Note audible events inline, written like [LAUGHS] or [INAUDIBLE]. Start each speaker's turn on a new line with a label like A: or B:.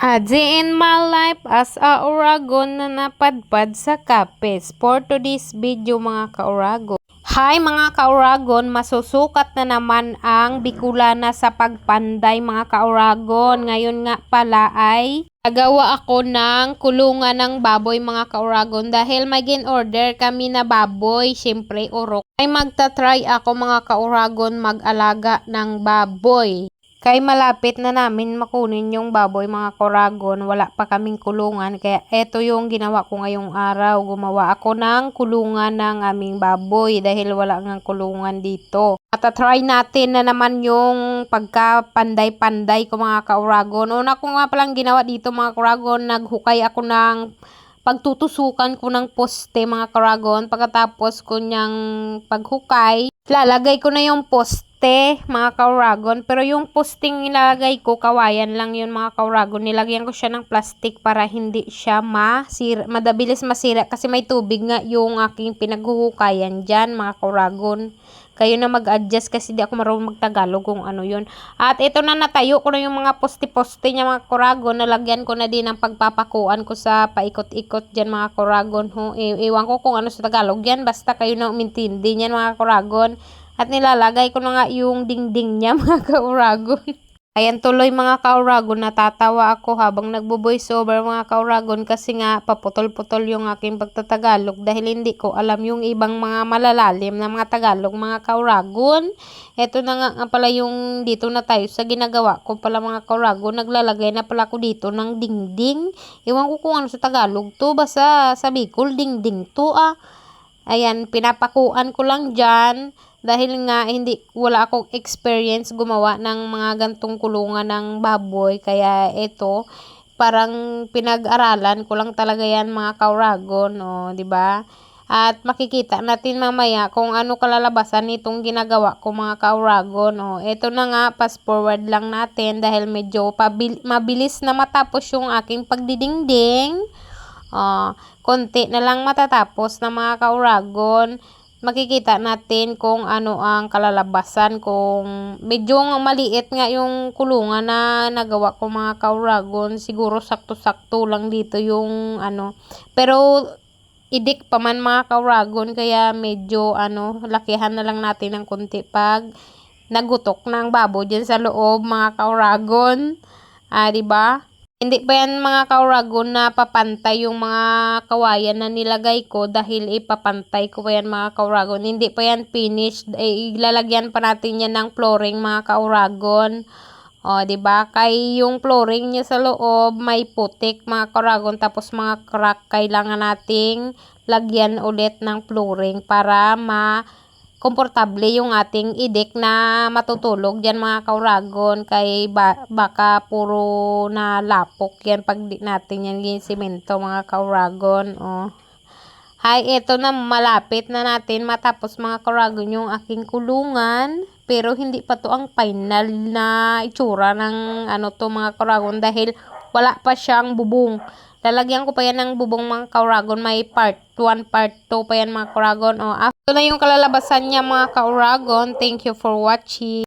A: Day in my life as a Oragon na napadpad sa Kapes. For today's video mga ka-Oragon. Hi mga ka-Oragon, masusukat na naman ang Bicolana sa pagpanday mga ka-Oragon. Ngayon nga pala ay nagawa ako ng kulungan ng baboy mga ka-Oragon dahil may order kami na baboy, syempre urok. Ay magta-try ako mga ka-Oragon mag-alaga ng baboy. Kay malapit na namin makunin yung baboy mga koragon, wala pa kaming kulungan. Kaya eto yung ginawa ko ngayong araw. Gumawa ako ng kulungan ng aming baboy dahil wala nga kulungan dito. Matatry natin na naman yung pagka-panday-panday ko mga kauragon. Una ko nga palang ginawa dito mga kauragon, naghukay ako ng pagtutusukan ko ng poste mga karagon pagkatapos ko niyang paghukay lalagay ko na yung poste mga kauragon pero yung posting nilalagay ko kawayan lang yun mga kauragon nilagyan ko siya ng plastic para hindi siya masira madabilis masira kasi may tubig nga yung aking pinaghuhukayan dyan mga kauragon kayo na mag-adjust kasi di ako marunong magtagalog kung ano yun. At ito na natayo ko na yung mga poste-poste niya mga koragon. Nalagyan ko na din ang pagpapakuan ko sa paikot-ikot dyan mga koragon. Ho. Iwan ko kung ano sa Tagalog yan. Basta kayo na umintindi niyan mga koragon. At nilalagay ko na nga yung dingding niya [LAUGHS] mga kauragon. Ayan tuloy mga kauragon, natatawa ako habang nagbo-voice over mga kauragon kasi nga paputol-putol yung aking pagtatagalog dahil hindi ko alam yung ibang mga malalalim na mga Tagalog mga kauragon. Ito na nga, nga pala yung dito na tayo sa ginagawa ko pala mga kauragon, naglalagay na pala ko dito ng dingding. Iwan ko kung ano sa Tagalog to, basta sa Bicol dingding to ah. Ayan, pinapakuan ko lang dyan dahil nga hindi wala akong experience gumawa ng mga gantong kulungan ng baboy kaya ito parang pinag-aralan ko lang talaga yan mga kauragon no, di ba? At makikita natin mamaya kung ano kalalabasan nitong ginagawa ko mga kauragon. No. Ito na nga, fast forward lang natin dahil medyo pabil- mabilis na matapos yung aking pagdidingding. Uh, konti na lang matatapos na mga kauragon makikita natin kung ano ang kalalabasan kung medyo maliit nga yung kulungan na nagawa ko mga kauragon. Siguro sakto-sakto lang dito yung ano. Pero idik pa man mga kauragon kaya medyo ano lakihan na lang natin ng konti pag nagutok ng babo diyan sa loob mga kauragon. Ah di ba hindi pa yan mga kauragon na papantay yung mga kawayan na nilagay ko dahil ipapantay ko pa yan mga kauragon. Hindi pa yan finished. Eh, ilalagyan pa natin yan ng flooring mga kauragon. O, ba? Kay yung flooring niya sa loob may putik mga kauragon tapos mga crack kailangan nating lagyan ulit ng flooring para ma komportable yung ating idik na matutulog dyan mga kauragon. Kay ba, baka puro na lapok yan pag di natin yan ginisimento mga kauragon oh. Hi, ito na malapit na natin matapos mga kauragon yung aking kulungan. Pero hindi pa to ang final na itsura ng ano to mga kauragon dahil wala pa siyang bubong Lalagyan ko pa yan ng bubong mga kauragon. May part 1, part 2 pa yan mga kauragon. O, after na yung kalalabasan niya mga kauragon. Thank you for watching.